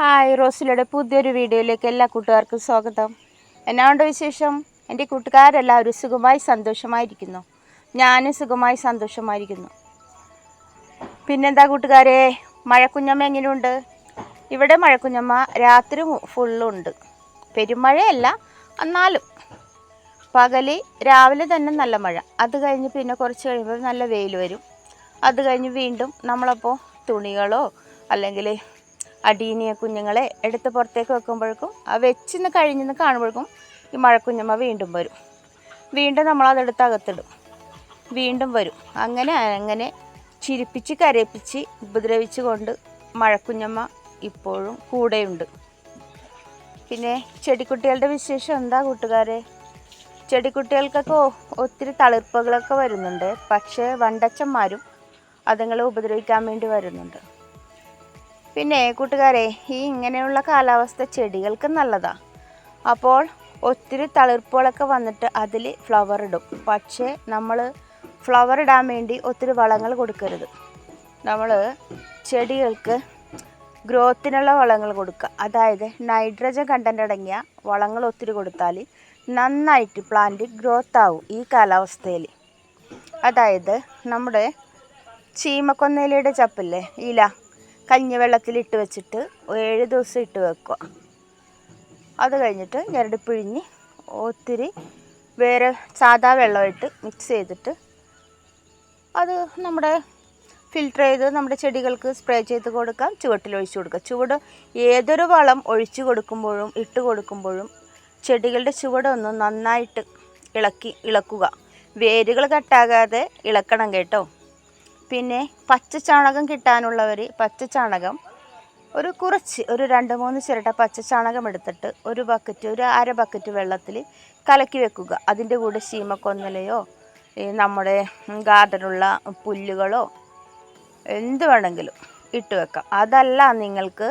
Hi റോസിലയുടെ പുതിയൊരു വീഡിയോയിലേക്ക് എല്ലാ കൂട്ടുകാർക്കും സ്വാഗതം. എന്നാണ്ട് വിശേഷം? എന്റെ കൂട്ടുകാരെല്ലാവരും സുഖമായി സന്തോഷമായിരിക്കുന്നു. ഞാനും സുഖമായി സന്തോഷമായിരിക്കുന്നു. പിന്നെന്താ കൂട്ടുകാരെ? മഴക്കുഞ്ഞമ്മ എങ്ങനെയുണ്ട്? ഇവിടെ മഴക്കുഞ്ഞമ്മ രാത്രി ഫുള്ളുണ്ട്. പെരുമഴയല്ല എന്നാലും. പകൽ രാവിലെ തന്നെ നല്ല മഴ. അത് കഴിഞ്ഞ് പിന്നെ കുറച്ച് കഴിയുമ്പോൾ നല്ല വെയിൽ വരും. അത് കഴിഞ്ഞ് വീണ്ടും നമ്മളപ്പോൾ തുണികളോ അല്ലെങ്കിൽ അടീനിയ കുഞ്ഞുങ്ങളെ എടുത്ത് പുറത്തേക്ക് വെക്കുമ്പോഴേക്കും ആ വെച്ചിന്ന് കഴിഞ്ഞെന്ന് കാണുമ്പോഴേക്കും ഈ മഴക്കുഞ്ഞമ്മ വീണ്ടും വരും. വീണ്ടും നമ്മൾ നമ്മളതെടുത്ത് അകത്തിടും. വീണ്ടും വരും. അങ്ങനെ അങ്ങനെ ചിരിപ്പിച്ച് കരയിപ്പിച്ച് ഉപദ്രവിച്ച് കൊണ്ട് മഴക്കുഞ്ഞമ്മ ഇപ്പോഴും കൂടെയുണ്ട്. പിന്നെ ചെടിക്കുട്ടികളുടെ വിശേഷം എന്താ കൂട്ടുകാരെ? ചെടിക്കുട്ടികൾക്കൊക്കെ ഒത്തിരി തളിർപ്പുകളൊക്കെ വരുന്നുണ്ട്. പക്ഷേ വണ്ടച്ചന്മാരും അതുങ്ങളെ ഉപദ്രവിക്കാൻ വേണ്ടി വരുന്നുണ്ട്. പിന്നെ കൂട്ടുകാരെ ഈ ഇങ്ങനെയുള്ള കാലാവസ്ഥ ചെടികൾക്ക് നല്ലതാ. അപ്പോൾ ഒത്തിരി തളിർപ്പുകളൊക്കെ വന്നിട്ട് അതിൽ ഫ്ലവർ ഇടും. പക്ഷേ നമ്മൾ ഫ്ലവർ ഇടാൻ വേണ്ടി ഒത്തിരി വളങ്ങൾ കൊടുക്കരുത്. നമ്മൾ ചെടികൾക്ക് ഗ്രോത്തിനുള്ള വളങ്ങൾ കൊടുക്കുക. അതായത് നൈട്രജൻ കണ്ടന്റ് അടങ്ങിയ വളങ്ങൾ ഒത്തിരി കൊടുത്താൽ നന്നായിട്ട് പ്ലാന്റ് ഗ്രോത്ത് ആവും ഈ കാലാവസ്ഥയിൽ. അതായത് നമ്മുടെ ചീമക്കൊന്നയിലയുടെ ചപ്പല്ലേ ഇല. കഞ്ഞിവെള്ളത്തിൽ ഇട്ട് വെച്ചിട്ട് ഏഴ് ദിവസം ഇട്ട് വെക്കുക. അത് കഴിഞ്ഞിട്ട് ഞരട് പിഴിഞ്ഞ് ഒത്തിരി വേറെ സാദാ വെള്ളമായിട്ട് മിക്സ് ചെയ്തിട്ട് അത് നമ്മുടെ ഫിൽട്ടർ ചെയ്ത് നമ്മുടെ ചെടികൾക്ക് സ്പ്രേ ചെയ്ത് കൊടുക്കാം. ചുവട്ടിൽ ഒഴിച്ചു കൊടുക്കാം. ചുവട് ഏതൊരു വളം ഒഴിച്ചു കൊടുക്കുമ്പോഴും ഇട്ട് കൊടുക്കുമ്പോഴും ചെടികളുടെ ചുവടൊന്ന് നന്നായിട്ട് ഇളക്കി ഇളക്കുക. വേരുകൾ കട്ടാകാതെ ഇളക്കണം കേട്ടോ. പിന്നെ പച്ച ചാണകം കിട്ടാനുള്ളവർ പച്ച ചാണകം ഒരു കുറച്ച് ഒരു രണ്ട് മൂന്ന് ചിരട്ട പച്ച ചാണകം എടുത്തിട്ട് ഒരു ബക്കറ്റ് ഒരു അര ബക്കറ്റ് വെള്ളത്തിൽ കലക്കി വെക്കുക. അതിന്റെ കൂടെ ശീമക്കൊന്നലയോ നമ്മുടെ ഗാർഡനുള്ള പുല്ലുകളോ എന്ത് വേണമെങ്കിലും ഇട്ട് വെക്കാം. അതല്ല നിങ്ങൾക്ക്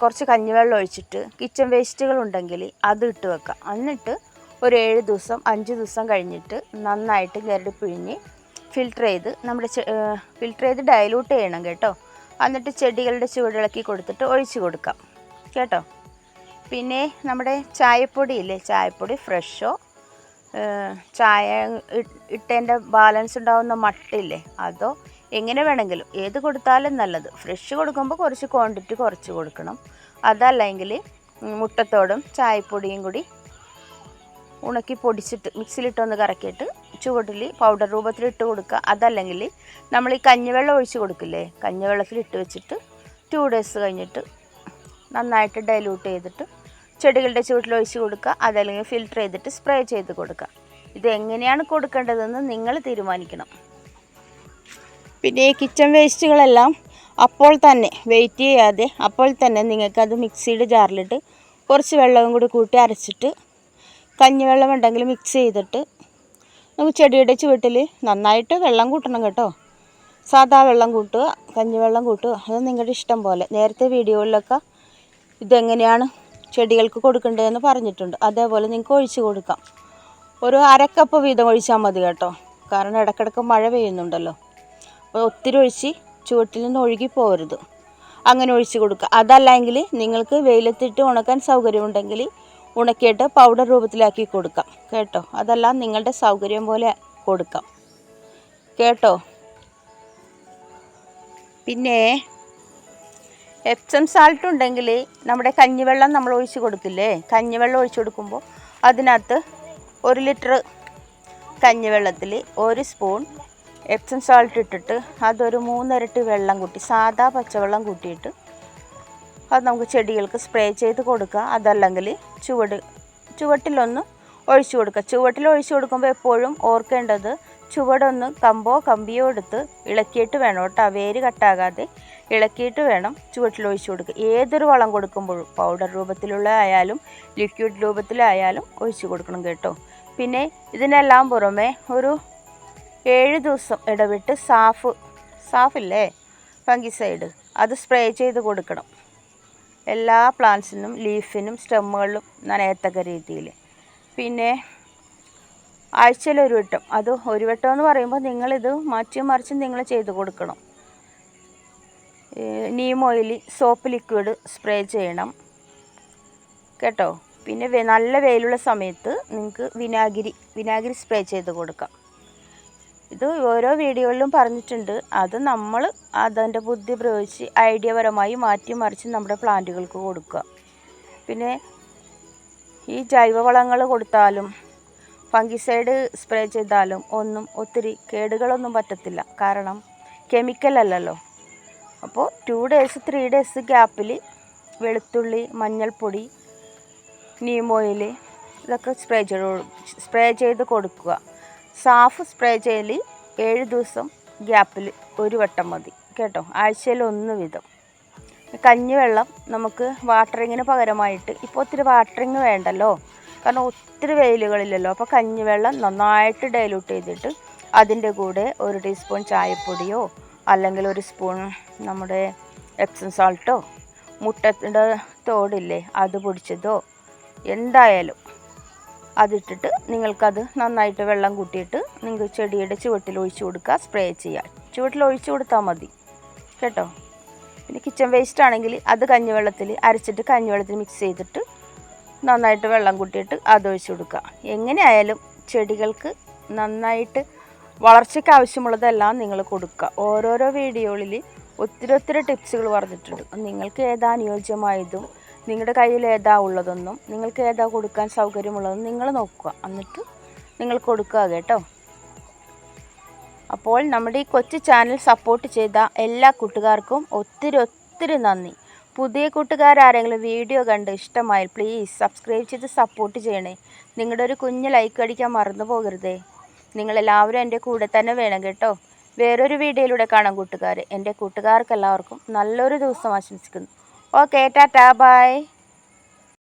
കുറച്ച് കഞ്ഞിവെള്ളം ഒഴിച്ചിട്ട് കിച്ചൺ വേസ്റ്റുകൾ ഉണ്ടെങ്കിൽ അത് ഇട്ട് വെക്കാം. എന്നിട്ട് ഒരു ഏഴ് ദിവസം അഞ്ച് ദിവസം കഴിഞ്ഞിട്ട് നന്നായിട്ട് ഗരടി പിഴിഞ്ഞ് ഫിൽട്ടർ ചെയ്ത് നമ്മുടെ ഫിൽട്ടർ ചെയ്ത് ഡയലൂട്ട് ചെയ്യണം കേട്ടോ. എന്നിട്ട് ചെടികളുടെ ചുവടിളക്കി കൊടുത്തിട്ട് ഒഴിച്ചു കൊടുക്കാം. കേട്ടോ? പിന്നെ നമ്മുടെ ചായപ്പൊടി ഇല്ലേ? ചായപ്പൊടി ഫ്രഷോ? ചായ ഇട്ടതിന്റെ ബാലൻസ് ഉണ്ടാവുന്ന മട്ടില്ലേ അതോ എങ്ങനെ വേണമെങ്കിലും ഏത് കൊടുത്താലും നല്ലത്. ഫ്രഷ് കൊടുക്കുമ്പോൾ കുറച്ച് ക്വാണ്ടിറ്റി കുറച്ച് കൊടുക്കണം. അതല്ലെങ്കിൽ മുട്ടത്തോടും ചായപ്പൊടിയും കൂടി ഉണക്കി പൊടിച്ചിട്ട് മിക്സിയിലിട്ടൊന്ന് കറക്കിയിട്ട് ചുവട്ടിൽ പൗഡർ രൂപത്തിൽ ഇട്ട് കൊടുക്കുക. അതല്ലെങ്കിൽ നമ്മൾ ഈ കഞ്ഞിവെള്ളം ഒഴിച്ച് കൊടുക്കില്ലേ? കഞ്ഞിവെള്ളത്തിൽ ഇട്ട് വെച്ചിട്ട് ടു ഡേയ്സ് കഴിഞ്ഞിട്ട് നന്നായിട്ട് ഡൈലൂട്ട് ചെയ്തിട്ട് ചെടികളുടെ ചുവട്ടിൽ ഒഴിച്ച് കൊടുക്കുക. അതല്ലെങ്കിൽ ഫിൽറ്റർ ചെയ്തിട്ട് സ്പ്രേ ചെയ്ത് കൊടുക്കുക. ഇത് എങ്ങനെയാണ് കൊടുക്കേണ്ടതെന്ന് നിങ്ങൾ തീരുമാനിക്കണം. പിന്നെ ഈ കിച്ചൺ വേസ്റ്റുകളെല്ലാം അപ്പോൾ തന്നെ വെയിറ്റ് ചെയ്യാതെ അപ്പോൾ തന്നെ നിങ്ങൾക്കത് മിക്സിയുടെ ജാറിലിട്ട് കുറച്ച് വെള്ളവും കൂടി കൂട്ടി അരച്ചിട്ട് കഞ്ഞിവെള്ളം ഉണ്ടെങ്കിൽ മിക്സ് ചെയ്തിട്ട് നമുക്ക് ചെടിയുടെ ചുവട്ടിൽ നന്നായിട്ട് വെള്ളം കൂട്ടണം കേട്ടോ. സാധാ വെള്ളം കൂട്ടുക കഞ്ഞിവെള്ളം കൂട്ടുക. അത് നിങ്ങളുടെ ഇഷ്ടം പോലെ. നേരത്തെ വീഡിയോയിലൊക്കെ ഇതെങ്ങനെയാണ് ചെടികൾക്ക് കൊടുക്കേണ്ടതെന്ന് പറഞ്ഞിട്ടുണ്ട്. അതേപോലെ നിങ്ങൾക്ക് ഒഴിച്ച് കൊടുക്കാം. ഒരു അരക്കപ്പ് വീതം ഒഴിച്ചാൽ മതി കേട്ടോ. കാരണം ഇടയ്ക്കിടയ്ക്ക് മഴ പെയ്യുന്നുണ്ടല്ലോ. അപ്പോൾ ഒത്തിരി ഒഴിച്ച് ചുവട്ടിൽ നിന്ന് ഒഴുകി പോകരുത്. അങ്ങനെ ഒഴിച്ച് കൊടുക്കുക. അതല്ലെങ്കിൽ നിങ്ങൾക്ക് വെയിലത്തിട്ട് ഉണക്കാൻ സൗകര്യമുണ്ടെങ്കിൽ ഉണക്കിയിട്ട് പൗഡർ രൂപത്തിലാക്കി കൊടുക്കാം. കേട്ടോ? അതെല്ലാം നിങ്ങളുടെ സൗകര്യം പോലെ കൊടുക്കാം. കേട്ടോ? പിന്നെ എപ്സം സാൾട്ട് ഉണ്ടെങ്കിൽ നമ്മുടെ കഞ്ഞിവെള്ളം നമ്മൾ ഒഴിച്ച് കൊടുക്കില്ലേ? കഞ്ഞിവെള്ളം ഒഴിച്ച് കൊടുക്കുമ്പോൾ അതിനകത്ത് ഒരു ലിറ്റർ കഞ്ഞിവെള്ളത്തിൽ ഒരു സ്പൂൺ എപ്സം സാൾട്ട് ഇട്ടിട്ട് അതൊരു മൂന്നിരട്ടി വെള്ളം കൂട്ടി സാധാ പച്ചവെള്ളം കൂട്ടിയിട്ട് അത് നമുക്ക് ചെടികൾക്ക് സ്പ്രേ ചെയ്ത് കൊടുക്കുക അതല്ലെങ്കിൽ ചുവട് ചുവട്ടിലൊന്ന് ഒഴിച്ചു കൊടുക്കുക ചുവട്ടിൽ ഒഴിച്ചു കൊടുക്കുമ്പോൾ എപ്പോഴും ഓർക്കേണ്ടത് ചുവടൊന്ന് കമ്പോ കമ്പിയോ എടുത്ത് ഇളക്കിയിട്ട് വേണം കേട്ടോ. വേര് കട്ടാകാതെ ഇളക്കിയിട്ട് വേണം ചുവട്ടിൽ ഒഴിച്ചു കൊടുക്കുക. ഏതൊരു വളം കൊടുക്കുമ്പോഴും പൗഡർ രൂപത്തിലുള്ള ആയാലും ലിക്വിഡ് രൂപത്തിലായാലും ഒഴിച്ചു കൊടുക്കണം കേട്ടോ. പിന്നെ ഇതിനെല്ലാം പുറമെ ഒരു ഏഴ് ദിവസം ഇടവിട്ട് സാഫ് സാഫില്ലേ? ഫംഗിസൈഡ് അത് സ്പ്രേ ചെയ്ത് കൊടുക്കണം. എല്ലാ പ്ലാന്റ്സിനും ലീഫിനും സ്റ്റെമ്മുകളിലും നനയത്തക്ക രീതിയിൽ. പിന്നെ ആഴ്ചയിൽ ഒരു വട്ടം. അത് ഒരു വട്ടം എന്ന് പറയുമ്പോൾ നിങ്ങളിത് മാറ്റി മറിച്ച് നിങ്ങൾ ചെയ്ത് കൊടുക്കണം. Neem oil soap liquid spray ചെയ്യണം. കേട്ടോ? പിന്നെ നല്ല വെയിലുള്ള സമയത്ത് നിങ്ങൾക്ക് വിനാഗിരി വിനാഗിരി സ്പ്രേ ചെയ്ത് കൊടുക്കാം. ഇത് ഓരോ വീഡിയോകളിലും പറഞ്ഞിട്ടുണ്ട്. അത് നമ്മൾ അതിന്റെ ബുദ്ധി പ്രയോഗിച്ച് ഐഡിയപരമായി മാറ്റി മറിച്ച് നമ്മുടെ പ്ലാന്റുകൾക്ക് കൊടുക്കുക. പിന്നെ ഈ ജൈവവളങ്ങൾ കൊടുത്താലും ഫംഗിസൈഡ് സ്പ്രേ ചെയ്താലും ഒന്നും ഒത്തിരി കേടുകളൊന്നും പറ്റത്തില്ല. കാരണം കെമിക്കൽ അല്ലല്ലോ. അപ്പോൾ ടു ഡേയ്സ് ത്രീ ഡേയ്സ് ഗ്യാപ്പിൽ വെളുത്തുള്ളി മഞ്ഞൾപ്പൊടി നീമോയിൽ ഇതൊക്കെ സ്പ്രേ ചെയ്ത് സ്പ്രേ ചെയ്ത് കൊടുക്കുക. സാഫ് സ്പ്രേ ചെയ്യൽ ഏഴ് ദിവസം ഗ്യാപ്പിൽ ഒരു വട്ടം മതി. കേട്ടോ? ആഴ്ചയിൽ ഒന്ന് വീതം. കഞ്ഞിവെള്ളം നമുക്ക് വാട്ടറിങ്ങിന് പകരമായിട്ട് ഇപ്പോൾ ഒത്തിരി വാട്ടറിങ് വേണ്ടല്ലോ? കാരണം ഒത്തിരി വെയിലുകളില്ലല്ലോ? അപ്പോൾ കഞ്ഞിവെള്ളം നന്നായിട്ട് ഡൈലൂട്ട് ചെയ്തിട്ട് അതിന്റെ കൂടെ ഒരു ടീസ്പൂൺ ചായപ്പൊടിയോ അല്ലെങ്കിൽ ഒരു സ്പൂൺ നമ്മുടെ എപ്സം സാൾട്ടോ മുട്ടത്തിന്റെ തോടില്ലേ അത് പൊടിച്ചതോ? എന്തായാലും അതിട്ടിട്ട് നിങ്ങൾക്കത് നന്നായിട്ട് വെള്ളം കൂട്ടിയിട്ട് നിങ്ങൾക്ക് ചെടിയുടെ ചുവട്ടിൽ ഒഴിച്ചു കൊടുക്കുക സ്പ്രേ ചെയ്യുക. ചുവട്ടിൽ ഒഴിച്ചു കൊടുത്താൽ മതി. കേട്ടോ? പിന്നെ കിച്ചൺ വേസ്റ്റ് ആണെങ്കിൽ അത് കഞ്ഞിവെള്ളത്തിൽ അരച്ചിട്ട് കഞ്ഞിവെള്ളത്തിൽ മിക്സ് ചെയ്തിട്ട് നന്നായിട്ട് വെള്ളം കൂട്ടിയിട്ട് അത് ഒഴിച്ചു കൊടുക്കുക. എങ്ങനെയായാലും ചെടികൾക്ക് നന്നായിട്ട് വളർച്ചയ്ക്ക് ആവശ്യമുള്ളതെല്ലാം നിങ്ങൾ കൊടുക്കുക. ഓരോരോ വീഡിയോകളിൽ ഒത്തിരി ഒത്തിരി ടിപ്സുകൾ പറഞ്ഞിട്ടുണ്ട്. നിങ്ങൾക്ക് ഏതാ അനുയോജ്യമായതും നിങ്ങളുടെ കയ്യിൽ ഏതാ ഉള്ളതെന്നും നിങ്ങൾക്ക് ഏതാ കൊടുക്കാൻ സൗകര്യമുള്ളതെന്നും നിങ്ങൾ നോക്കുക. എന്നിട്ട് നിങ്ങൾ കൊടുക്കുക കേട്ടോ. അപ്പോൾ നമ്മുടെ ഈ കൊച്ചു ചാനൽ സപ്പോർട്ട് ചെയ്ത എല്ലാ കൂട്ടുകാർക്കും ഒത്തിരി ഒത്തിരി നന്ദി. പുതിയ കൂട്ടുകാരാരെങ്കിലും വീഡിയോ കണ്ട് ഇഷ്ടമായി പ്ലീസ് സബ്സ്ക്രൈബ് ചെയ്ത് സപ്പോർട്ട് ചെയ്യണേ. നിങ്ങളുടെ ഒരു കുഞ്ഞ് ലൈക്ക് അടിക്കാൻ മറന്നു പോകരുതേ. നിങ്ങളെല്ലാവരും എന്റെ കൂടെ തന്നെ വേണം കേട്ടോ. വേറൊരു വീഡിയോയിലൂടെ കാണാം കൂട്ടുകാർ എന്റെ കൂട്ടുകാർക്കെല്ലാവർക്കും നല്ലൊരു ദിവസം ആശംസിക്കുന്നു. ওকে টাটা বাই